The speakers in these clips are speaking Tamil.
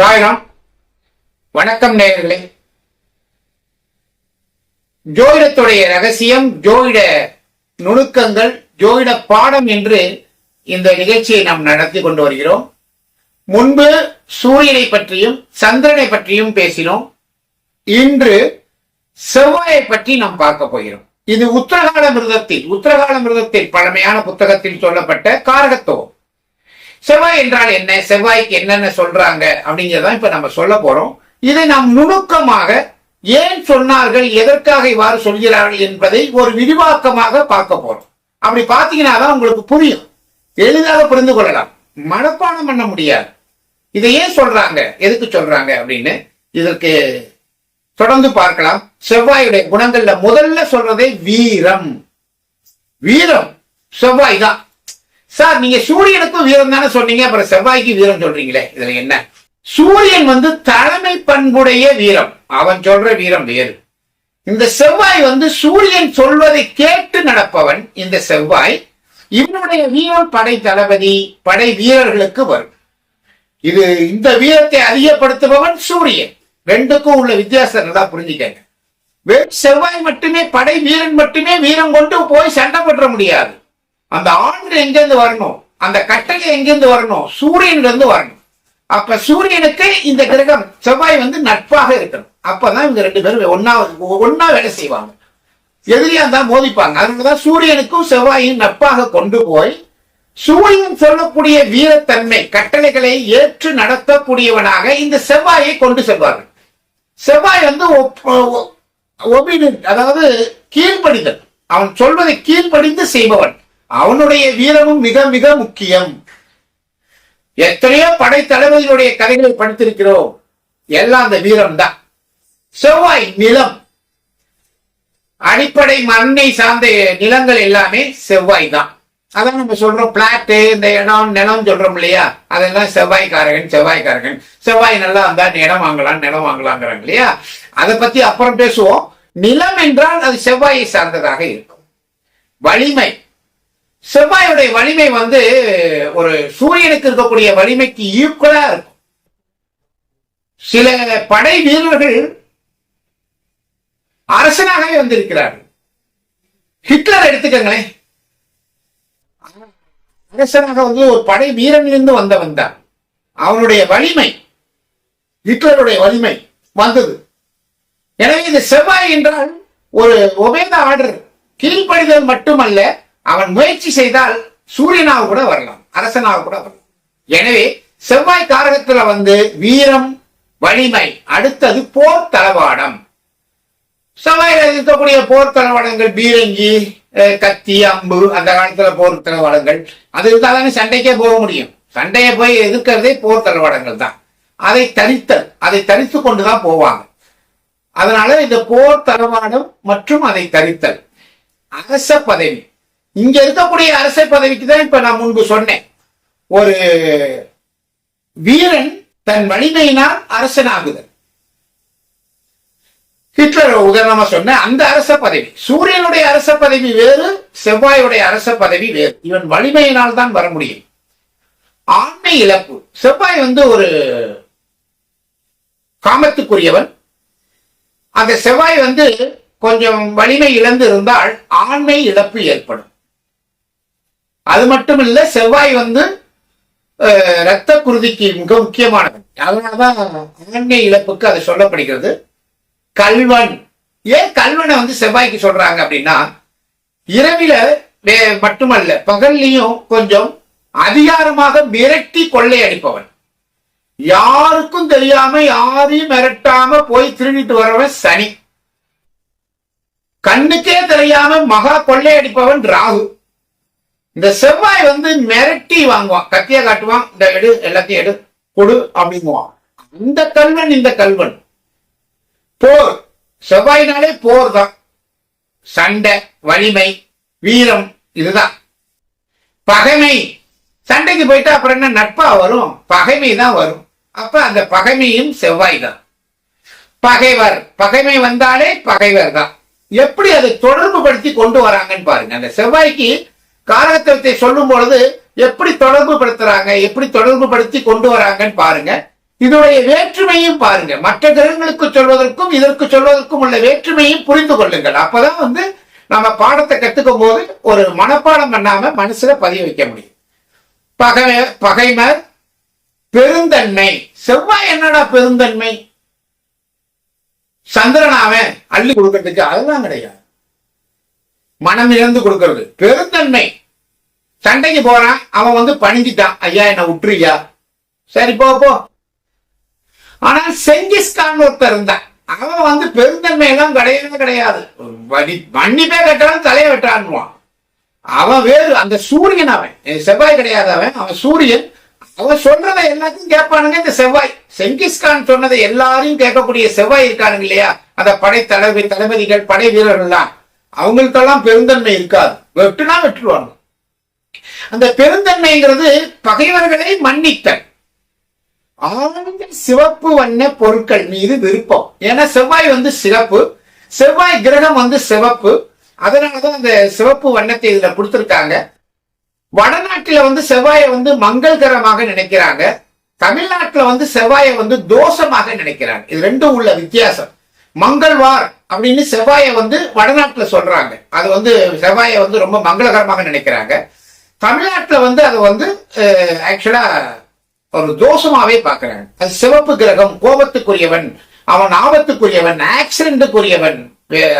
சாய்ராம் வணக்கம் நேயர்களே. ஜோதிடத்துடைய ரகசியம் ஜோதிட நுணுக்கங்கள் ஜோதிட பாடம் என்று இந்த நிகழ்ச்சியை நாம் நடத்தி கொண்டு வருகிறோம். முன்பு சூரியனை பற்றியும் சந்திரனை பற்றியும் பேசினோம். இன்று செவ்வாயை பற்றி நாம் பார்க்க போகிறோம். இது உத்தரகால மிருதத்தில் உத்தரகால மிருதத்தில் பழமையான புத்தகத்தில் சொல்லப்பட்ட காரகத்துவம். செவ்வாய் என்றால் என்ன? செவ்வாய்க்கு என்னென்ன சொல்றாங்க? அப்படிங்கிறதான் இப்ப நம்ம சொல்ல போறோம். இதை நாம் நுணுக்கமாக ஏன் சொன்னார்கள்? எதற்காக இவ்வாறு சொல்கிறார்கள் என்பதை ஒரு விரிவாக்கமாக பார்க்க போறோம். அப்படி பார்த்தீங்கன்னா தான் உங்களுக்கு புரியும். எளிதாக புரிந்து கொள்ளலாம். மனப்பாடம் பண்ண முடியாது. இதை ஏன் சொல்றாங்க? எதுக்கு சொல்றாங்க அப்படின்னு இதற்கு தொடர்ந்து பார்க்கலாம். செவ்வாயுடைய குணங்கள்ல முதல்ல சொல்றதே வீரம். வீரம் செவ்வாய் தான் சார் நீங்க சூரியனுக்கும் வீரம் தானே சொன்னீங்க அப்புறம் செவ்வாய்க்கு வீரம் சொல்றீங்களே இதுல என்ன? சூரியன் வந்து தலைமை பண்புடைய வீரம். அவன் சொல்ற வீரம் வேறு. இந்த செவ்வாய் வந்து சூரியன் சொல்வதை கேட்டு நடப்பவன் இந்த செவ்வாய். இவனுடைய வீரம் படை தளபதி படை வீரர்களுக்கு வரும். இது இந்த வீரத்தை அதிகப்படுத்துபவன் சூரியன். ரெண்டுக்கும் உள்ள வித்தியாசம் நல்லா புரிஞ்சுக்கங்க. வெறும் செவ்வாய் மட்டுமே படை வீரன் மட்டுமே வீரம் கொண்டு போய் சண்டை போட்டுற முடியாது. அந்த ஆண்டு எங்கேருந்து வரணும்? அந்த கட்டளை எங்கேருந்து வரணும்? சூரியன்ல இருந்து வரணும். அப்ப சூரியனுக்கு இந்த கிரகம் செவ்வாய் வந்து நட்பாக இருக்கணும். அப்பதான் இவங்க ரெண்டு பேரும் ஒன்னா ஒன்னா வேலை செய்வாங்க. எதிரியா தான் மோதிப்பாங்க. அதனாலதான் சூரியனுக்கும் செவ்வாயும் நட்பாக கொண்டு போய் சூரியன் சொல்லக்கூடிய வீரத்தன்மை கட்டளைகளை ஏற்று நடத்தக்கூடியவனாக இந்த செவ்வாயை கொண்டு செல்வார்கள். செவ்வாய் வந்து ஒபீடியன்ட் அதாவது கீழ்ப்படிதல். அவன் சொல்வதை கீழ்ப்படிந்து செய்பவன். அவனுடைய வீரமும் மிக மிக முக்கியம். எத்தனையோ படை கதைகளை படித்திருக்கிறோம். எல்லாம் அந்த வீரம் தான் செவ்வாய் நிலம். அடிப்படை மண்ணை சார்ந்த நிலங்கள் எல்லாமே செவ்வாய் தான் அதான் நம்ம சொல்றோம் பிளாட்டு இந்த இடம் நிலம் சொல்றோம் இல்லையா? அதெல்லாம் செவ்வாய்க்காரகன் செவ்வாய்க்காரகன். செவ்வாய் நல்லா இருந்தா இடம் வாங்கலாம் நிலம் வாங்கலாங்கிறாங்க இல்லையா? அதை பத்தி அப்புறம் பேசுவோம். நிலம் என்றால் அது செவ்வாயை சார்ந்ததாக இருக்கும். வலிமை. செவ்வாயுடைய வலிமை வந்து ஒரு சூரியனுக்கு இருக்கக்கூடிய வலிமைக்கு ஈக்குவலா இருக்கும். சில படை வீரர்கள் அரசனாகவே வந்திருக்கிறார்கள். ஹிட்லர் எடுத்துக்கங்களேன். அரசனாக வந்து ஒரு படை வீரனிலிருந்து வந்தவன் தான். அவனுடைய வலிமை ஹிட்லருடைய வலிமை வந்தது. எனவே இந்த செவ்வாய் என்றால் ஒரு ஒபேத ஆர்டர். கீழ்ப்படிதல் மட்டுமல்ல அவன் முயற்சி செய்தால் சூரியனாக கூட வரலாம் அரசனாக கூட வரலாம். எனவே செவ்வாய் காரகத்துல வந்து வீரம் வலிமை அடுத்தது போர் தளவாடம். செவ்வாயில இருக்கக்கூடிய போர் தளவாடங்கள் பீரங்கி கத்தி அம்பு அந்த காலத்துல போர் தளவாடங்கள். அது இருந்தால் தானே சண்டைக்கே போக முடியும். சண்டையை போய் எதிர்க்கிறதே போர் தளவாடங்கள் தான். அதை தரித்தல் அதை தரித்து கொண்டுதான் போவாங்க. அதனால இந்த போர் தளவாடம் மற்றும் அதை தரித்தல். அரச பதவி. இங்க இருக்கக்கூடிய அரச பதவிக்கு தான் இப்ப நான் முன்பு சொன்னேன். ஒரு வீரன் தன் வலிமையினால் அரசனாகுதல். ஹிட்லர் உதாரணமா சொன்ன அந்த அரச பதவி சூரியனுடைய அரச பதவி வேறு செவ்வாயுடைய அரச பதவி வேறு. இவன் வலிமையினால் தான் வர முடியும். ஆண்மை இழப்பு. செவ்வாய் வந்து ஒரு காமத்துக்குரியவன். அந்த செவ்வாய் வந்து கொஞ்சம் வலிமை இழந்து இருந்தால் ஆண்மை இழப்பு ஏற்படும். அது மட்டும் இல்ல செவ்வாய் வந்து ரத்த குருதிக்கு மிக முக்கியமானது. அதனாலதான் ஆண்மை இழப்புக்கு அது சொல்லப்படுகிறது. கல்வன். ஏன் கல்வனை வந்து செவ்வாய்க்கு சொல்றாங்க அப்படின்னா இரவில மட்டுமல்ல பகல்லையும் கொஞ்சம் அதிகாரமாக மிரட்டி கொள்ளையடிப்பவன் யாருக்கும் தெரியாம யாரையும் மிரட்டாம போய் திருடிட்டு வரவன் சனி. கண்ணுக்கே தெரியாம மகா கொள்ளையடிப்பவன் ராகு. இந்த செவ்வாய் வந்து மிரட்டி வாங்குவான் கத்தியா காட்டுவான் இந்த எடு எல்லாத்தையும் எடு கொடு அப்படிங்குவான். அந்த கல்வன் இந்த கல்வன். போர். செவ்வாயினாலே போர் தான். சண்டை வலிமை வீரம் இதுதான். பகைமை. சண்டைக்கு போயிட்டா அப்புறம் என்ன? நட்பா வரும். பகைமை தான் வரும். அப்ப அந்த பகைமையும் செவ்வாய் தான். பகைவர். பகைமை வந்தாலே பகைவர் தான். எப்படி அதை தொடர்பு படுத்தி கொண்டு வராங்கன்னு பாருங்க. அந்த செவ்வாய்க்கு காரகத்துவத்தை சொல்லும் பொழுது எப்படி தொடர்பு படுத்துறாங்க எப்படி தொடர்பு படுத்தி கொண்டு வராங்கன்னு பாருங்க. இதனுடைய வேற்றுமையும் பாருங்க. மற்ற கிரகங்களுக்கு சொல்வதற்கும் இதற்கு சொல்வதற்கும் உள்ள வேற்றுமையும் புரிந்து கொள்ளுங்கள். அப்பதான் வந்து நம்ம பாடத்தை கத்துக்கும் போது ஒரு மனப்பாடம் பண்ணாம மனசுல பதிய வைக்க முடியும். பகை பகைமர் பெருந்தன்மை. செவ்வாய் என்னடா பெருந்தன்மை? சந்திரனாவன் அள்ளி கொடுக்கறதுக்கு அதெல்லாம் கிடையாது. மனம் இழந்து கொடுக்கறது. பெருந்தன்மை. சண்டைக்கு போறான் அவன் வந்து பணிஞ்சிட்டான். ஐயா என்ன விட்டுறியா சரி போ போ. ஆனா செங்கிஸ்கான் ஒருத்தர் இருந்தான். அவன் வந்து பெருந்தன்மை எல்லாம் கிடையவே கிடையாது. மன்னிப்பே கட்டாலும் தலையை வெட்டான்னுவான் அவன் வேறு அந்த சூரியன் அவன். செவ்வாய் கிடையாது அவன். அவன் சூரியன். அவன் சொல்றதை எல்லாத்தையும் கேட்பானுங்க இந்த செவ்வாய். செங்கிஸ்கான் சொன்னதை எல்லாரையும் கேட்கக்கூடிய செவ்வாய் இருக்கானுங்க இல்லையா? அந்த படை தளபதி தளபதிகள் படை வீரர்கள்லாம் அவங்களுக்கெல்லாம் பெருந்தன்மை இருக்காது. வெட்டுனா வெட்டுருவாங்க. அந்த பெருந்தன்மைங்கிறது பகைவர்களை மன்னித்தல். ஆழ்ந்த சிவப்பு வண்ண பொருட்கள் மீது விருப்பம். ஏன்னா செவ்வாய் வந்து சிவப்பு செவ்வாய் கிரகம் வந்து சிவப்பு. அதனாலதான் அந்த சிவப்பு வண்ணத்தை இதுல கொடுத்திருக்காங்க. வடநாட்டுல வந்து செவ்வாயை வந்து மங்கள்கரமாக நினைக்கிறாங்க. தமிழ்நாட்டுல வந்து செவ்வாயை வந்து தோஷமாக நினைக்கிறாங்க. இது ரெண்டும் உள்ள வித்தியாசம். மங்கள்வார் அப்படின்னு செவ்வாயை வந்து வடநாட்டுல சொல்றாங்க. அது வந்து செவ்வாயை வந்து ரொம்ப மங்களகரமாக நினைக்கிறாங்க. தமிழ்நாட்டுல வந்து அது வந்து ஆக்சுவலா ஒரு தோஷமாவே பாக்குறாங்க அது சிவப்பு கிரகம் கோபத்துக்குரியவன் அவன் ஆபத்துக்குரியவன் ஆக்சிடென்ட்டுக்குரியவன்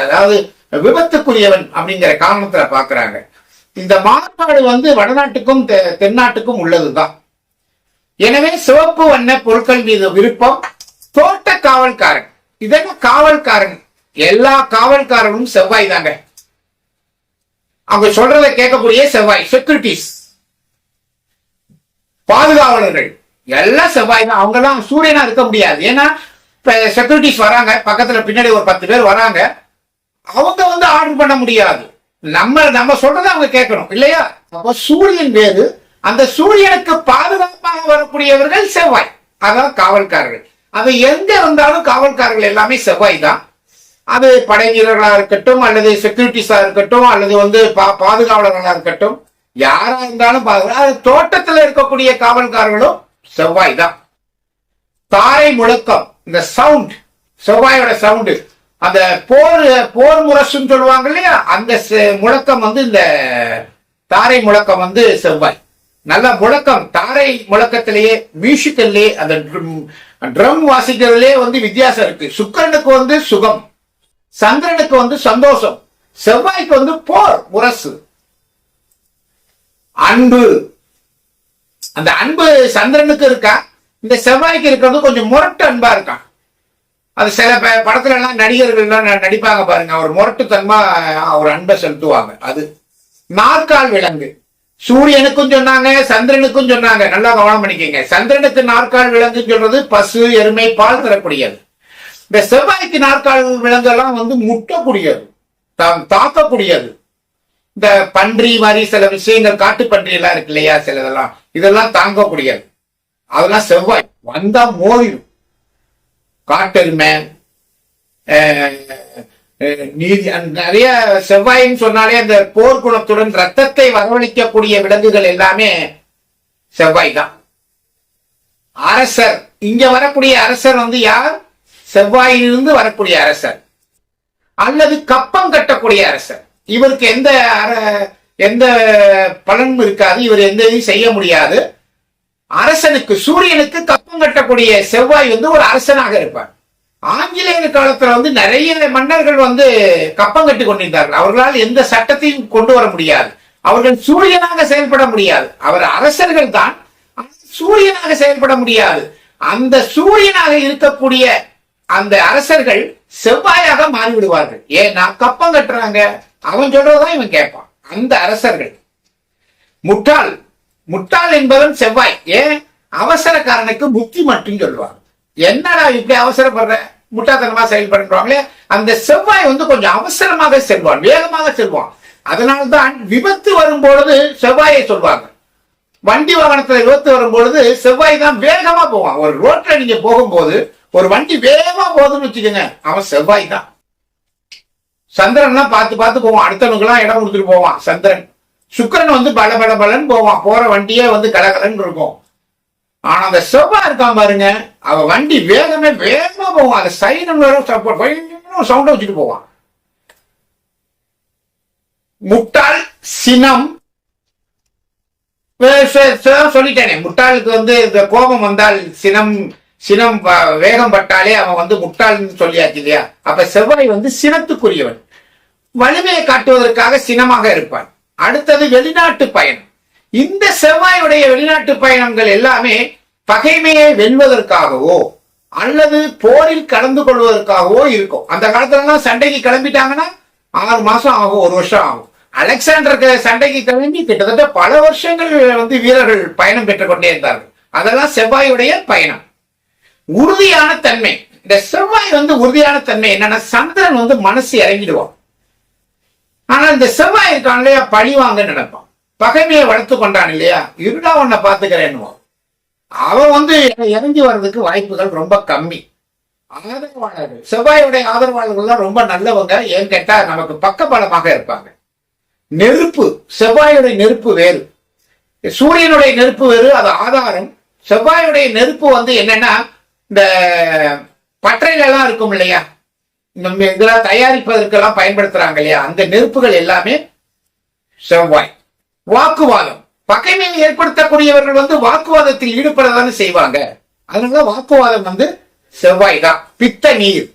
அதாவது விபத்துக்குரியவன் அப்படிங்கிற காரணத்துல பாக்குறாங்க இந்த மாறுபாடு வந்து வடநாட்டுக்கும் தெ- தென்னாட்டுக்கும் உள்ளதுதான். எனவே சிவப்பு வண்ண பொருட்கள் மீது விருப்பம் தோட்ட காவல்காரன் இதென்ன காவல்காரன் எல்லா காவல்காரனும் செவ்வாய் தாங்க. அவங்க சொல்றதை கேட்கக்கூடிய செவ்வாய் செக்யூரிட்டிஸ் பாதுகாவலர்கள். எல்லாம் செவ்வாய் தான். அவங்க எல்லாம் சூரியனா இருக்க முடியாது. ஏன்னா செக்யூரிட்டிஸ் வராங்க. பக்கத்துல பின்னாடி ஒரு பத்து பேர் வராங்க. அவங்க வந்து ஆர்டர் பண்ண முடியாது. நம்ம நம்ம சொல்றதை அவங்க கேட்கணும். இல்லையா? அப்ப சூரியன் வேறு. அந்த சூரியனுக்கு பாதுகாப்பாக வரக்கூடியவர்கள் செவ்வாய். அதான் காவல்காரர்கள். அது எங்க இருந்தாலும் காவல்காரர்கள் எல்லாமே செவ்வாய் தான் அது படை இருக்கட்டும் அல்லது செக்யூரிட்டிஸா இருக்கட்டும் அல்லது வந்து பா- பாதுகாவலர்களா இருக்கட்டும் யாரா இருந்தாலும் பாதுகா- அது தோட்டத்துல இருக்கக்கூடிய காவல்காரர்களும் செவ்வாய் தான் தாரை முழக்கம் இந்த சவுண்ட் செவ்வாயோட சவுண்டு அந்த போர் போர் முரசுன்னு சொல்லுவாங்க இல்லையா? அந்த செ- முழக்கம் வந்து இந்த தாரை முழக்கம் வந்து செவ்வாய். நல்ல முழக்கம் தாரை முழக்கத்திலேயே மியூசிக்கல்லே அந்த ட்ரம் வாசிக்கிறதுலே வந்து வித்தியாசம் இருக்கு. சுக்கரனுக்கு வந்து சுகம் சந்திரனுக்கு வந்து சந்தோஷம் செவ்வாய்க்கு வந்து போர் முரசு அன்பு. அந்த அன்பு சந்திரனுக்கு இருக்கா? இந்த செவ்வாய்க்கு இருக்கிறது கொஞ்சம் முரட்டு அன்பா இருக்கான் அது சில படத்துல எல்லாம் நடிகர்கள் எல்லாம் நடிப்பாங்க பாருங்க. அவர் முரட்டுத்தன்மா அவர் அன்பை செலுத்துவாங்க. அது நாற்கால் விலங்கு. சூரியனுக்கும் சொன்னாங்க சந்திரனுக்கும் சொன்னாங்க. நல்லா கவனம் பண்ணிக்கோங்க. சந்திரனுக்கு நாற்கால் விலங்குன்னு சொல்றது பசு எருமை பால் தரக்கூடியது. இந்த செவ்வாய்க்கு நாற்கால் விலங்கெல்லாம் வந்து முட்டக்கூடியது. தாம் தாக்கக்கூடியது. இந்த பன்றி மாதிரி சில விஷயங்கள் காட்டு பன்றி எல்லாம் இருக்கு இல்லையா சிலதெல்லாம். இதெல்லாம் தாங்கக்கூடியது. அதெல்லாம் செவ்வாய். வந்தா மோதிடும். காட்டெருமை நீதி நிறைய செவ்வாயின்னு சொன்னாலே அந்த போர்க்குணத்துடன் ரத்தத்தை வரவழைக்கக்கூடிய விலங்குகள் எல்லாமே செவ்வாய் தான் அரசர் இங்க வரக்கூடிய அரசர் வந்து யார்? செவ்வாயிலிருந்து வரக்கூடிய அரசர். அல்லது கப்பம் கட்டக்கூடிய அரசர். இவருக்கு எந்த அர- எந்த பலனும் இருக்காது இவர் எந்த இதையும் செய்ய முடியாது. அரசனுக்கு சூரியனுக்கு கப்பம் கட்டக்கூடிய செவ்வாய் வந்து ஒரு அரசனாக இருப்பார். ஆங்கிலேயர் காலத்துல வந்து நிறைய மன்னர்கள் வந்து கப்பம் கட்டி கொண்டிருந்தார்கள். அவர்களால் எந்த சட்டத்தையும் கொண்டு வர முடியாது. அவர்கள் சூரியனாக செயல்பட முடியாது. அவர் அரசர்கள் தான். சூரியனாக செயல்பட முடியாது. அந்த சூரியனாக இருக்கக்கூடிய அந்த அரசர்கள் செவ்வாயாக மாறிவிடுவார்கள். ஏன்னா கப்பம் கட்டுறாங்க. அவன் சொல்றதுதான் இவன் கேட்பான். அந்த அரசர்கள். முட்டாள். முட்டாள் என்பவன் செவ்வாய். ஏன்? அவசரக்காரனுக்கு புத்தி மட்டும் சொல்வார் என்னடா இப்படி அவசரப்படுற? முட்டாத்தனமா செயல்படுறாங்களே அந்த செவ்வாய் வந்து கொஞ்சம் அவசரமாக செல்வான் வேகமாக செல்வான். அதனால்தான் விபத்து வரும்பொழுது செவ்வாயை சொல்வாங்க. வண்டி வாகனத்துல விபத்து வரும்பொழுது செவ்வாய் தான் வேகமா போவான். ஒரு ரோட்ல நீங்க போகும்போது ஒரு வண்டி வேகமா போகுதுன்னு வச்சுக்கோங்க அவன் செவ்வாய் தான். சந்திரன்லாம் பார்த்து பார்த்து போவான். அடுத்தவனுக்கெல்லாம் இடம் கொடுத்துட்டு போவான் சந்திரன். சுக்கிரன் வந்து பல பல பலன்னு போவான். போற வண்டியே வந்து கலகலன்னு இருக்கும். ஆனா அந்த செவ்வா இருக்கான் பாருங்க. அவ வண்டி வேகமே வேகமா போவான். அந்த சைனம் சவுண்ட வச்சுட்டு போவான். முட்டாள் சினம். சொல்லிட்டேனே. முட்டாளுக்கு வந்து இந்த கோபம் வந்தால் சினம் சினம் வேகம் பட்டாலே அவன் வந்து முட்டாள்னு சொல்லியாச்சு இல்லையா? அப்ப செவ்வாய் வந்து சினத்துக்குரியவன். வலிமையை காட்டுவதற்காக சினமாக இருப்பான். அடுத்தது வெளிநாட்டு பயணம். இந்த செவ்வாயுடைய வெளிநாட்டு பயணங்கள் எல்லாமே பகைமையை வெல்வதற்காகவோ அல்லது போரில் கலந்து கொள்வதற்காகவோ இருக்கும். அந்த காலத்துலலாம் சண்டைக்கு கிளம்பிட்டாங்கன்னா ஆறு மாசம் ஆகும் ஒரு வருஷம் ஆகும். அலெக்சாண்டருக்கு சண்டைக்கு கிளம்பி கிட்டத்தட்ட பல வருஷங்கள் வந்து வீரர்கள் பயணம் பெற்றுக்கொண்டே இருந்தார்கள். அதெல்லாம் செவ்வாயுடைய பயணம். உறுதியான தன்மை. இந்த செவ்வாய் வந்து உறுதியான தன்மை என்னன்னா சந்திரன் வந்து மனசு இறங்கிடுவான். ஆனா இந்த செவ்வாய் இருக்கான் இல்லையா? பழி வாங்க நடப்பான் பகைமையை வளர்த்து கொண்டான் இல்லையா? இருடா உன்னை பாத்துக்கிறேன்னுவான் அவன் வந்து இறங்கி வர்றதுக்கு வாய்ப்புகள் ரொம்ப கம்மி. ஆதரவாளர்கள். செவ்வாயுடைய ஆதரவாளர்கள் தான் ரொம்ப நல்லவங்க. ஏன் கேட்டா நமக்கு பக்கபலமாக இருப்பாங்க. நெருப்பு. செவ்வாயுடைய நெருப்பு வேறு. சூரியனுடைய நெருப்பு வேறு அது ஆதாரம். செவ்வாயுடைய நெருப்பு வந்து என்னன்னா இந்த பற்றைகள் இருக்கும் இல்லையா? நம்ம இதெல்லாம் தயாரிப்பதற்கெல்லாம் பயன்படுத்துறாங்க இல்லையா? அந்த நெருப்புகள் எல்லாமே செவ்வாய். வாக்குவாதம். பகைமையை ஏற்படுத்தக்கூடியவர்கள் வந்து வாக்குவாதத்தில் ஈடுபடதானே செய்வாங்க. அதனால வாக்குவாதம் வந்து செவ்வாய் தான் பித்த நீர்.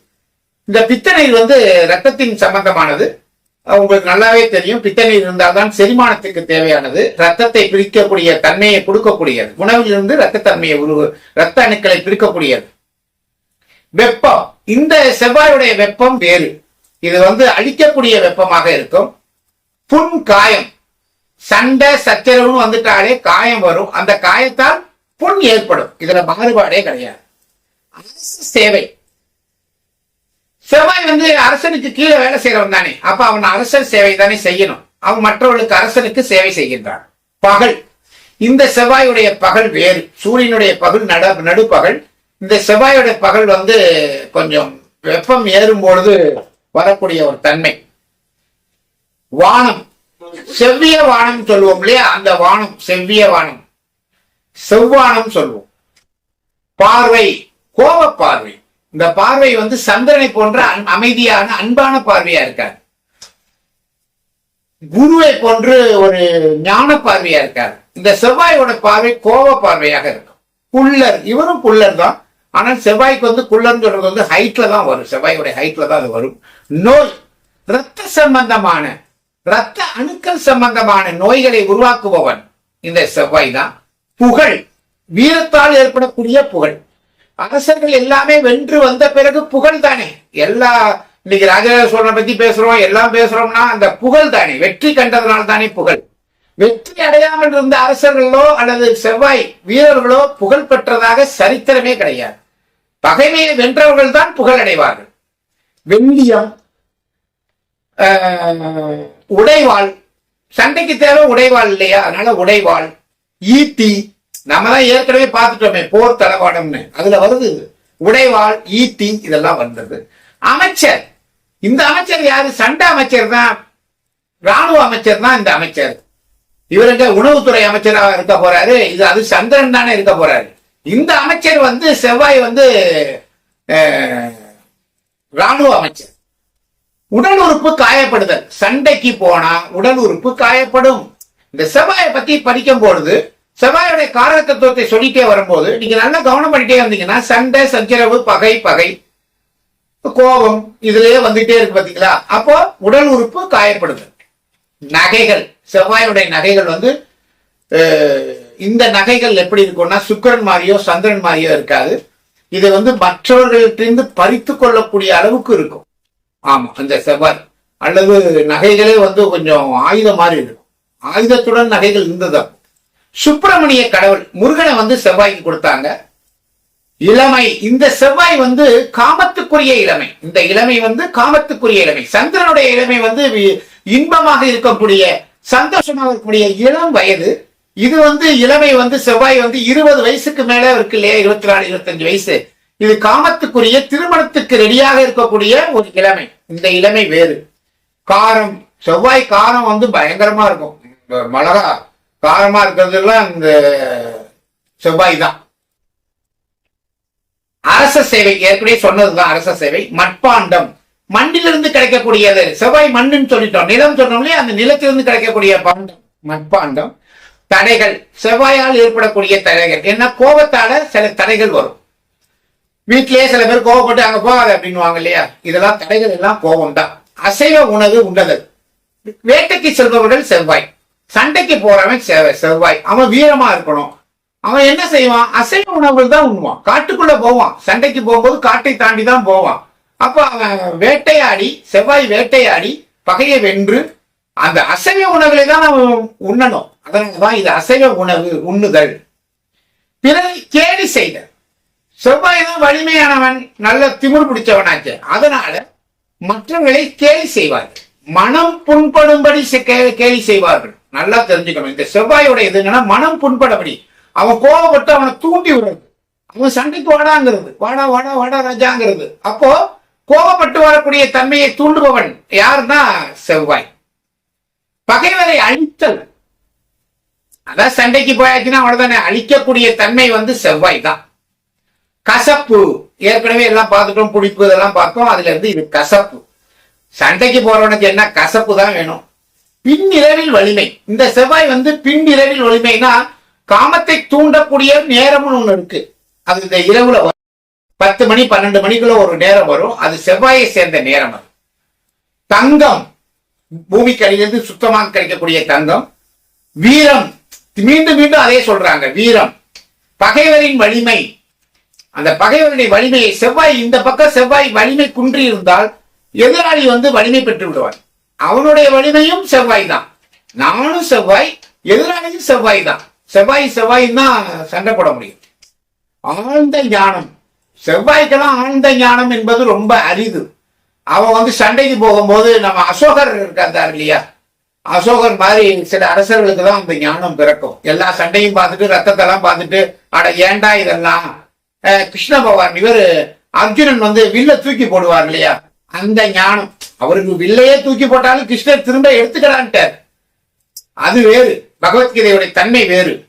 இந்த பித்த நீர் வந்து ரத்தத்தின் சம்பந்தமானது. உங்களுக்கு நல்லாவே தெரியும். பித்த நீர் இருந்தால்தான் செரிமானத்துக்கு தேவையானது. ரத்தத்தை பிரிக்கக்கூடிய தன்மையை கொடுக்கக்கூடியது. உணவிலிருந்து ரத்த தன்மையை உருவ ரத்த அணுக்களை பிரிக்கக்கூடியது. வெப்பம். இந்த செவ்வாயுடைய வெப்பம் வேறு. இது வந்து அழிக்கக்கூடிய வெப்பமாக இருக்கும். புண் காயம். சண்டை சச்சரவுன்னு வந்துட்டாலே காயம் வரும். அந்த காயத்தால் புண் ஏற்படும். இதுல மாறுபாடே கிடையாது. அரசு சேவை. செவ்வாய் வந்து அரசனுக்கு கீழே வேலை செய்யறவன் தானே. அப்ப அவன் அரசர் சேவை தானே செய்யணும். அவன் மற்றவர்களுக்கு அரசனுக்கு சேவை செய்கின்றான். பகல். இந்த செவ்வாயுடைய பகல் வேறு. சூரியனுடைய பகல் நட நடுப்பகல். இந்த செவ்வாயுடைய பகல் வந்து கொஞ்சம் வெப்பம் ஏறும் பொழுது வரக்கூடிய ஒரு தன்மை. வானம். செவ்விய வானம் சொல்லுவோம் இல்லையா? அந்த வானம் செவ்விய வானம். செவ்வானம் சொல்லுவோம். பார்வை கோப பார்வை இந்த பார்வை வந்து சந்திரனை போன்ற அன்- அமைதியான அன்பான பார்வையா இருக்காரு. குருவை போன்று ஒரு ஞான பார்வையா இருக்காரு. இந்த செவ்வாயோட பார்வை கோப பார்வையாக இருக்கும். குள்ளர் இவரும் குள்ளர் தான். ஆனால் செவ்வாய்க்கு வந்து குள்ளர்னு சொல்றது வந்து ஹைட்ல தான் வரும். செவ்வாயோட ஹைட்ல தான் அது வரும். நோய் ரத்த சம்பந்தமான ரத்த அணுக்கள் சம்பந்தமான நோய்களை உருவாக்குபவன் இந்த செவ்வாய் தான். புகழ். வீரத்தால் ஏற்படக்கூடிய புகழ். அரசர்கள் எல்லாமே வென்று வந்த பிறகு புகழ் தானே. எல்லா இன்னைக்கு ராஜராஜ சோழனை பத்தி பேசுறோம் எல்லாம் பேசுறோம்னா அந்த புகழ் தானே. வெற்றி கண்டதனால் தானே புகழ். வெற்றி அடையாமல் இருந்த அரசர்களோ அல்லது செவ்வாய் வீரர்களோ புகழ் பெற்றதாக சரித்திரமே கிடையாது. பகைமையை வென்றவர்கள் தான் புகழ் அடைவார்கள். வெள்ளியம் ஆஹ், உடைவாள். சண்டைக்கு தேவை உடைவாள் இல்லையா? அதனால உடைவாள். ஈட்டி. நம்ம தான் ஏற்கனவே பார்த்துட்டோமே போர் தளவாடம்னு. அதுல வருது உடைவாள் ஈட்டி இதெல்லாம் வந்தது. அமைச்சர். இந்த அமைச்சர் யாரு? சண்டை அமைச்சர் தான் ராணுவ அமைச்சர் தான் இந்த அமைச்சர். இவருங்க உணவுத்துறை அமைச்சராக இருக்க போறாரு. இது அது சந்திரன் தானே இருக்க போறாரு. இந்த அமைச்சர் வந்து செவ்வாய் வந்து ராணுவ அமைச்சர். உடல் உறுப்பு காயப்படுதல். சண்டைக்கு போனா உடல் உறுப்பு காயப்படும். இந்த செவ்வாயை பத்தி படிக்கும் பொழுது செவ்வாயுடைய காரகத்துவத்தை சொல்லிட்டே வரும்போது நீங்க நல்லா கவனம் பண்ணிட்டே வந்தீங்கன்னா சண்டை சச்சரவு பகை பகை கோபம் இதுலயே வந்துட்டே இருக்கு பாத்தீங்களா? அப்போ உடல் உறுப்பு காயப்படுதல். நகைகள். செவ்வாயுடைய நகைகள் வந்து இந்த நகைகள் எப்படி இருக்கும்னா சுக்கரன் மாதிரியோ சந்திரன் மாதிரியோ இருக்காது. இது வந்து மற்றவர்களிட்டிருந்து பறித்து கொள்ளக்கூடிய அளவுக்கு இருக்கும். ஆமா அந்த செவ்வாய். அல்லது நகைகளே வந்து கொஞ்சம் ஆயுதம் மாதிரி இருக்கும். ஆயுதத்துடன் நகைகள் இருந்தது சுப்பிரமணிய கடவுள் முருகனை வந்து செவ்வாய்க்கு கொடுத்தாங்க. இளமை இந்த செவ்வாய் வந்து காமத்துக்குரிய இளமை. இந்த இளமை வந்து காமத்துக்குரிய இளமை. சந்திரனுடைய இளமை வந்து வி- இன்பமாக இருக்கக்கூடிய சந்தோஷமாக இருக்கக்கூடிய இளம் வயது. இது வந்து இளமை வந்து செவ்வாய் வந்து இருபது வயசுக்கு மேல இருக்கு இல்லையா இருபத்தி நாலு இருபத்தஞ்சு வயசு. இது காமத்துக்குரிய திருமணத்துக்கு ரெடியாக இருக்கக்கூடிய ஒரு இளமை. இந்த இளமை வேறு. காரம் செவ்வாய் காரம் வந்து பயங்கரமா இருக்கும். மிளகா காரமா இருக்கிறதுலாம் இந்த செவ்வாய் தான். அரச சேவை ஏற்கனவே சொன்னதுதான் அரச சேவை. மட்பாண்டம். மண்ணிலிருந்து கிடைக்கக்கூடியது. செவ்வாய் மண்ணுன்னு சொல்லிட்டோம். நிலம் சொன்னோம் இல்லையா? அந்த நிலத்திலிருந்து கிடைக்கக்கூடிய பாண்டம். மட்பாண்டம். தடைகள். செவ்வாயால் ஏற்படக்கூடிய தடைகள். என்ன கோபத்தால சில தடைகள் வரும். வீட்டிலேயே சில பேர் கோவப்பட்டு அங்க போகாத அப்படின்னுவாங்க இல்லையா? இதெல்லாம் தடைகள் எல்லாம் கோபம் தான் அசைவ உணவு உண்டது. வேட்டைக்கு செல்பவர்கள் செவ்வாய். சண்டைக்கு போறவன் செவ்- செவ்வாய். அவன் வீரமா இருக்கணும். அவன் என்ன செய்வான்? அசைவ உணவுகள் தான் உண்ணுவான். காட்டுக்குள்ள போவான். சண்டைக்கு போகும்போது காட்டை தாண்டி தான் போவான். அப்ப அவன் வேட்டையாடி செவ்வாய் வேட்டையாடி பகையை வென்று அந்த அசைவ உணவுகளை தான் அவன் உண்ணணும். அதனாலதான் இது அசைவ உணவு உண்ணுதல். பிறரை கேலி செய்தல். செவ்வாய் தான் வலிமையானவன் நல்ல திமிர் பிடிச்சவனாச்சு. அதனால மற்றவர்களை கேலி செய்வார்கள். மனம் புண்படும்படி செ- கே- கேலி செய்வார்கள். நல்லா தெரிஞ்சுக்கணும். இந்த செவ்வாயோட இது என்னன்னா மனம் புண்படபடி. அவன் கோவப்பட்டு அவனை தூண்டி விடுறது. அவன் சண்டைக்கு வாடாங்கிறது. வாடா வாடா வாடா ராஜாங்கிறது. அப்போ கோபப்பட்டு வரக்கூடிய தன்மையை தூண்டுபவன் யாருன்னா செவ்வாய். பகைவரை அழித்தல். அதான் சண்டைக்கு போயாச்சுன்னா அவ்வளவுதானே. அழிக்கக்கூடிய தன்மை வந்து செவ்வாய் தான். கசப்பு. ஏற்கனவே எல்லாம் பார்த்துட்டோம் புளிப்பு இதெல்லாம் பார்த்தோம் அதுல இருந்து இது கசப்பு. சண்டைக்கு போறவனுக்கு என்ன கசப்பு தான் வேணும்? பின்னிரவில் வலிமை. இந்த செவ்வாய் வந்து பின்னிரவில் வலிமைனா காமத்தை தூண்டக்கூடிய நேரம்னு ஒண்ணு இருக்கு. அது இந்த இரவுல பத்து மணி பன்னெண்டு மணிக்குள்ள ஒரு நேரம் வரும். அது செவ்வாயை சேர்ந்த நேரம் அது. தங்கம். பூமிக்கு அடியிலிருந்து சுத்தமாக கிடைக்கக்கூடிய தங்கம். வீரம். மீண்டும் மீண்டும் அதே சொல்றாங்க. வீரம். பகைவரின் வலிமை. அந்த பகைவருடைய வலிமையை செவ்வாய் இந்த பக்கம் செவ்வாய் வலிமை குன்றி இருந்தால் எதிராளி வந்து வலிமை பெற்று விடுவார் அவனுடைய வலிமையும் செவ்வாய் தான் நானும் செவ்வாய் எதிராளியும் செவ்வாய் தான் செவ்வாய் செவ்வாய் தான் சண்டை போட முடியும். ஆழ்ந்த ஞானம். செவ்வாய்க்கெல்லாம் ஆழ்ந்த ஞானம் என்பது ரொம்ப அரிது. அவன் வந்து சண்டைக்கு போகும்போது நம்ம அசோகர் இருக்கார் இல்லையா? அசோகர் மாதிரி சில அரசர்களுக்கு தான் அந்த ஞானம் பிறக்கும். எல்லா சண்டையும் பார்த்துட்டு ரத்தத்தெல்லாம் பார்த்துட்டு அட ஏன்டா இதெல்லாம்? கிருஷ்ண பகவான் இவரு அர்ஜுனன் வந்து வில்ல தூக்கி போடுவார் இல்லையா? அந்த ஞானம். அவருக்கு வில்லையே தூக்கி போட்டாலும் கிருஷ்ணர் திரும்ப எடுத்துக்கிறான்ட்டார். அது வேறு. பகவத்கீதையுடைய தன்மை வேறு.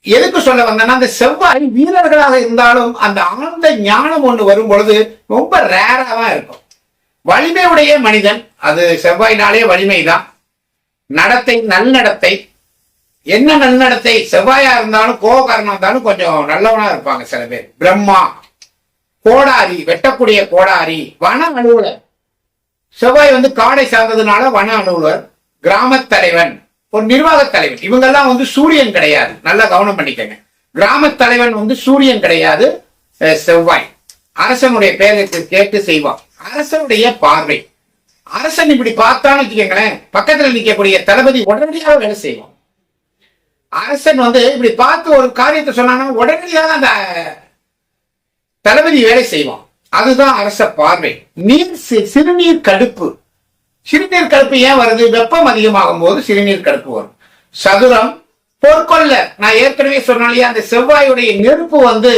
எதுக்கு சொல்ல வந்தேன்னா அந்த செவ்வாய் வீரர்களாக இருந்தாலும் அந்த ஆழ்ந்த ஞானம் ஒண்ணு வரும் பொழுது ரொம்ப ரேராவா இருக்கும். வலிமையுடைய மனிதன். அது செவ்வாய்னாலே வலிமைதான். நடத்தை நல்நடத்தை என்ன நன்னடத்தை செவ்வாயா இருந்தாலும் கோபக்காரனா இருந்தாலும் கொஞ்சம் நல்லவனா இருப்பாங்க சில பேர். பிரம்மா கோடாரி வெட்டக்கூடிய கோடாரி வன அலுவலர். செவ்வாய் வந்து காடை சார்ந்ததுனால வன அலுவலர் கிராமத் தலைவன் ஒரு நிர்வாகத் தலைவன். இவங்கெல்லாம் வந்து சூரியன் கிடையாது. நல்லா கவனம் பண்ணிக்கங்க. கிராமத் தலைவன் வந்து சூரியன் கிடையாது செவ்வாய். அரசனுடைய பேருக்கு கேட்டு செய்வான். அரசனுடைய பார்வை. அரசன் இப்படி பார்த்தான்னு வச்சுக்கோங்களேன் பக்கத்துல நிக்கக்கூடிய தளபதி உடனடியாக வேலை செய்வான். அரசன் வந்து இப்படி பார்த்து ஒரு காரியத்தை சொன்னாங்கன்னா உடனடியாக அந்த தளபதி வேலை செய்வான். அதுதான் அரச பார்வை. நீர் சிறுநீர் கடுப்பு. சிறுநீர் கடுப்பு ஏன் வருது? வெப்பம் அதிகமாகும் போது சிறுநீர் கடுப்பு வரும். சதுரம் பொற்கொள்ள நான் ஏற்கனவே சொன்னேன் இல்லையா அந்த செவ்வாயுடைய நெருப்பு வந்து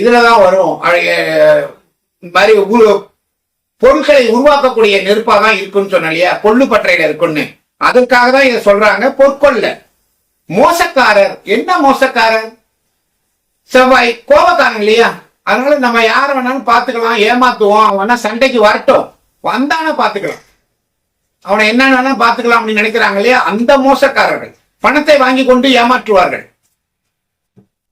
இதுலதான் வரும். இந்த மாதிரி பொருட்களை உருவாக்கக்கூடிய நெருப்பா தான் இருக்குன்னு சொன்னேன் இல்லையா கொள்ளு பற்றையில இருக்குன்னு. அதற்காக தான் இதை சொல்றாங்க பொற்கொள்ள மோசக்காரர். என்ன மோசக்காரர்? செவ்வாய் கோபக்காரன் இல்லையா? அதனால நம்ம யார வேணாலும் பாத்துக்கலாம் ஏமாத்துவோம். அவன் வேணா சண்டைக்கு வரட்டும். வந்தானா பாத்துக்கலாம் அவனை என்ன வேணா பாத்துக்கலாம் அப்படின்னு நினைக்கிறாங்க இல்லையா? அந்த மோசக்காரர்கள். பணத்தை வாங்கி கொண்டு ஏமாற்றுவார்கள்.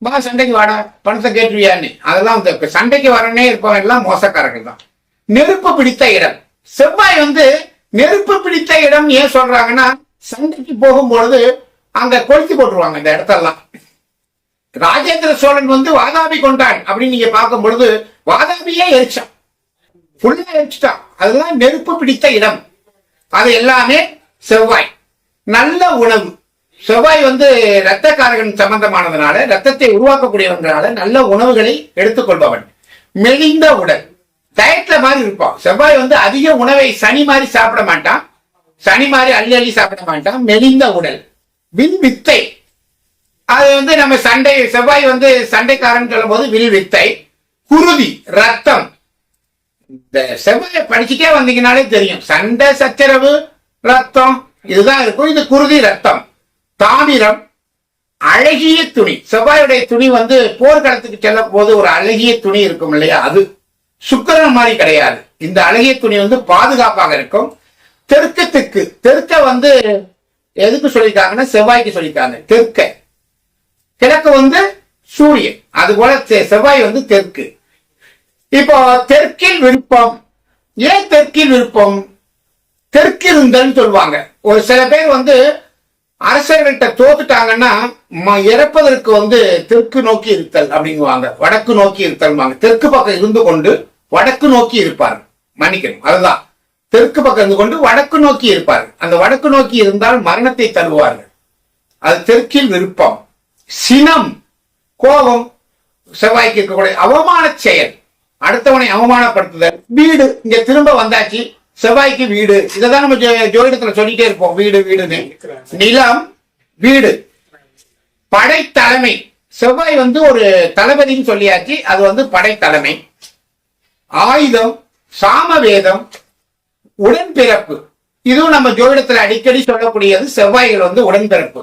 வா சண்டைக்கு வாடா. பணத்தை கேட்டுவியான்னு அதெல்லாம் இந்த சண்டைக்கு வரனே இருப்பவன் எல்லாம் மோசக்காரர்கள் தான். நெருப்பு பிடித்த இடம். செவ்வாய் வந்து நெருப்பு பிடித்த இடம் ஏன் சொல்றாங்கன்னா சண்டைக்கு போகும்பொழுது அங்க கொளுத்தி போட்டுருவாங்க இந்த இடத்தெல்லாம். ராஜேந்திர சோழன் வந்து வாதாபி கொண்டான் அப்படின்னு நீங்க பார்க்கும் பொழுது வாதாபியே எரிச்சான். ஃபுல்லா எரிச்சிட்டான். அதெல்லாம் நெருப்பு பிடித்த இடம். அது எல்லாமே செவ்வாய். நல்ல உணவு. செவ்வாய் வந்து இரத்தக்காரகன் சம்பந்தமானதுனால ரத்தத்தை உருவாக்கக்கூடியவங்களால நல்ல உணவுகளை எடுத்துக்கொள்பவன். மெலிந்த உடல். டயட்ல மாதிரி இருப்பான். செவ்வாய் வந்து அதிக உணவை சனி மாதிரி சாப்பிட மாட்டான். சனி மாதிரி அள்ளி அள்ளி சாப்பிட மாட்டான். மெலிந்த உடல். வில் வித்தை. அது வந்து நம்ம சண்டை செவ்வாய் வந்து சண்டைக்காரன் சொல்லும் போது வில் வித்தை. குருதி ரத்தம். இந்த செவ்வாயை படிச்சுட்டே வந்தீங்கனாலே தெரியும். சண்டை சச்சரவு ரத்தம் இதுதான் இருக்கும். இது குருதி ரத்தம். தாமிரம் அழகிய துணி. செவ்வாயுடைய துணி வந்து போர்க்களத்துக்கு செல்லும் போது ஒரு அழகிய துணி இருக்கும் இல்லையா? அது சுக்கரன் மாதிரி கிடையாது. இந்த அழகிய துணி வந்து பாதுகாப்பாக இருக்கும். தெற்கத்துக்கு தெற்க வந்து எதுக்கு சொல்லியிருக்காங்கன்னா செவ்வாய்க்கு சொல்லியிருக்காங்க. தெற்க. கிழக்கு வந்து சூரியன். அது போல செவ்வாய் வந்து தெற்கு. இப்போ தெற்கில் விருப்பம். ஏன் தெற்கில் விருப்பம்? தெற்கிருந்தல் சொல்லுவாங்க. ஒரு சில பேர் வந்து அரசர்கள்ட்ட தோத்துட்டாங்கன்னா ம- இறப்பதற்கு வந்து தெற்கு நோக்கி இருத்தல் அப்படிங்குவாங்க. வடக்கு நோக்கி இருத்தல்வாங்க. தெற்கு பக்கம் இருந்து கொண்டு வடக்கு நோக்கி இருப்பார் மன்னிக்கணும். அதுதான். தெற்கு பக்கம் இருந்து கொண்டு வடக்கு நோக்கி இருப்பார் அந்த வடக்கு நோக்கி இருந்தால் மரணத்தை தருவார்கள் அது தெற்கில் விருப்பம். சினம் கோபம் செவ்வாய்க்கு இருக்கக்கூடிய அவமான செயல். அடுத்தவனை அவமானப்படுத்துதல். வீடு இங்க திரும்ப வந்தாச்சு செவ்வாய்க்கு வீடு. இதைதான் நம்ம ஜோ- ஜோதிடத்துல சொல்லிட்டே இருப்போம். வீடு வீடுன்னு. நிலம் வீடு. படைத்தலைமை. செவ்வாய் வந்து ஒரு தளபதின்னு சொல்லியாச்சு. அது வந்து படைத்தலைமை. ஆயுதம் சாமவேதம் உடன்பிறப்பு. இதுவும் நம்ம ஜோதிடத்துல அடிக்கடி சொல்லக்கூடியது செவ்வாய்கள் வந்து உடன்பிறப்பு.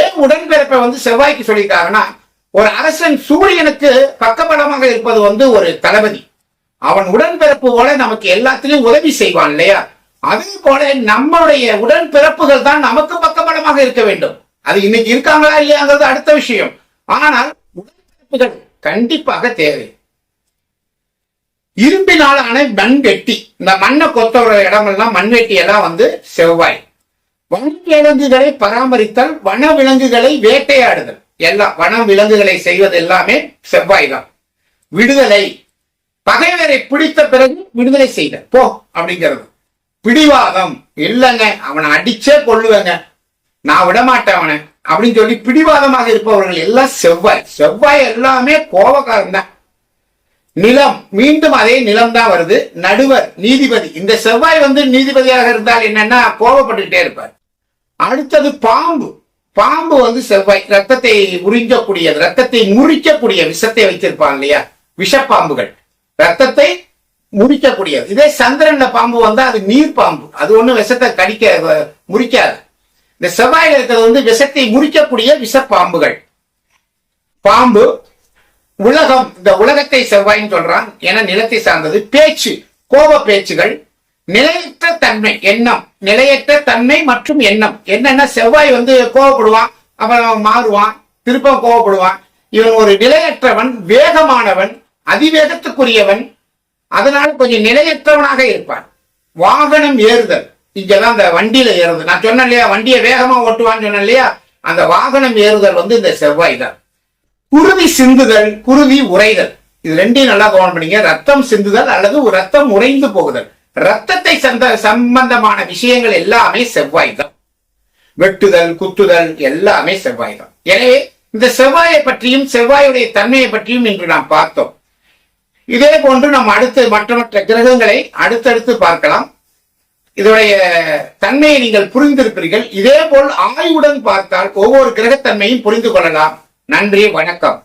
ஏன் உடன்பிறப்பை வந்து செவ்வாய்க்கு சொல்லியிருக்காங்கன்னா ஒரு அரசன் சூரியனுக்கு பக்கபலமாக இருப்பது வந்து ஒரு தளபதி. அவன் உடன்பிறப்பு போல நமக்கு எல்லாத்திலையும் உதவி செய்வான் இல்லையா? அதே போல நம்மளுடைய உடன்பிறப்புகள் தான் நமக்கு பக்கபலமாக இருக்க வேண்டும். அது இன்னைக்கு இருக்காங்களா இல்லையாங்கிறது அடுத்த விஷயம். ஆனால் உடன்பிறப்புகள் கண்டிப்பாக தேவை. இரும்பினாலான மண்வெட்டி இந்த மண்ணை கொத்தவர இடங்கள்லாம் மண்வெட்டி எல்லாம் வந்து செவ்வாய். வனவிலங்குகளை பராமரித்தல் வன விலங்குகளை வேட்டையாடுதல். எல்லாம் வன விலங்குகளை செய்வது எல்லாமே செவ்வாய் தான். விடுதலை. பகைவரை பிடித்த பிறகு விடுதலை செய்த போ அப்படிங்கிறது. பிடிவாதம். இல்லைங்க அவனை அடிச்சே கொள்ளுவேங்க நான் விடமாட்டேன் அவனை. அப்படின்னு சொல்லி பிடிவாதமாக இருப்பவர்கள் எல்லாம் செவ்வாய். செவ்வாய் எல்லாமே கோபக்காரன் தான். நிலம் மீண்டும் அதே நிலம் தான் வருது. நடுவர் நீதிபதி. இந்த செவ்வாய் வந்து நீதிபதியாக இருந்தால் என்னன்னா கோபப்பட்டுக்கிட்டே இருப்பார். அடுத்தது பாம்பு. பாம்பு வந்து செவ்வாய். ரத்தத்தை உறிஞ்சக்கூடியது ரத்தத்தை முறிக்கக்கூடிய விஷத்தை வச்சிருப்பாங்க இல்லையா? விஷப்பாம்புகள். ரத்தத்தை முறிக்கக்கூடியது. இதே சந்திரன்ல பாம்பு வந்தா அது நீர் பாம்பு அது ஒண்ணு விஷத்தை கடிக்க முறிக்காது. இந்த செவ்வாயில இருக்கிறது வந்து விஷத்தை முறிக்கக்கூடிய விஷப்பாம்புகள். பாம்பு உலகம் இந்த உலகத்தை செவ்வாய்ன்னு சொல்றான். என நிலத்தை சார்ந்தது பேச்சு கோப பேச்சுகள் நிலையற்ற தன்மை எண்ணம். நிலையற்ற தன்மை மற்றும் எண்ணம். என்னன்னா செவ்வாய் வந்து கோவப்படுவான் அப்புறம் மாறுவான் திருப்ப கோவப்படுவான். இவன் ஒரு நிலையற்றவன் வேகமானவன் அதிவேகத்துக்குரியவன். அதனால கொஞ்சம் நிலையற்றவனாக இருப்பான். வாகனம் ஏறுதல். இங்கதான் இந்த வண்டியில ஏறுது நான் சொன்னேன் இல்லையா வண்டியை வேகமா ஓட்டுவான்னு சொன்னேன் இல்லையா? அந்த வாகனம் ஏறுதல் வந்து இந்த செவ்வாய் தான். குருதி சிந்துதல் குருதி உறைதல். இது ரெண்டையும் நல்லா கவனம் பண்ணீங்க. ரத்தம் சிந்துதல் அல்லது ஒரு ரத்தம் உறைந்து போகுதல். ரத்தத்தை சந்த சம்பந்தமான விஷயங்கள் எல்லாமே செவ்வாய் தான் வெட்டுதல் குத்துதல் எல்லாமே செவ்வாய் தான் எனவே இந்த செவ்வாயை பற்றியும் செவ்வாயுடைய தன்மையை பற்றியும் இன்று நாம் பார்த்தோம். இதே போன்று நாம் அடுத்து மற்ற மற்ற கிரகங்களை அடுத்தடுத்து பார்க்கலாம். இதோடைய தன்மையை நீங்கள் புரிந்திருப்பீர்கள். இதே போல் ஆய்வுடன் பார்த்தால் ஒவ்வொரு கிரகத்தன்மையும் புரிந்து கொள்ளலாம். நன்றி வணக்கம்.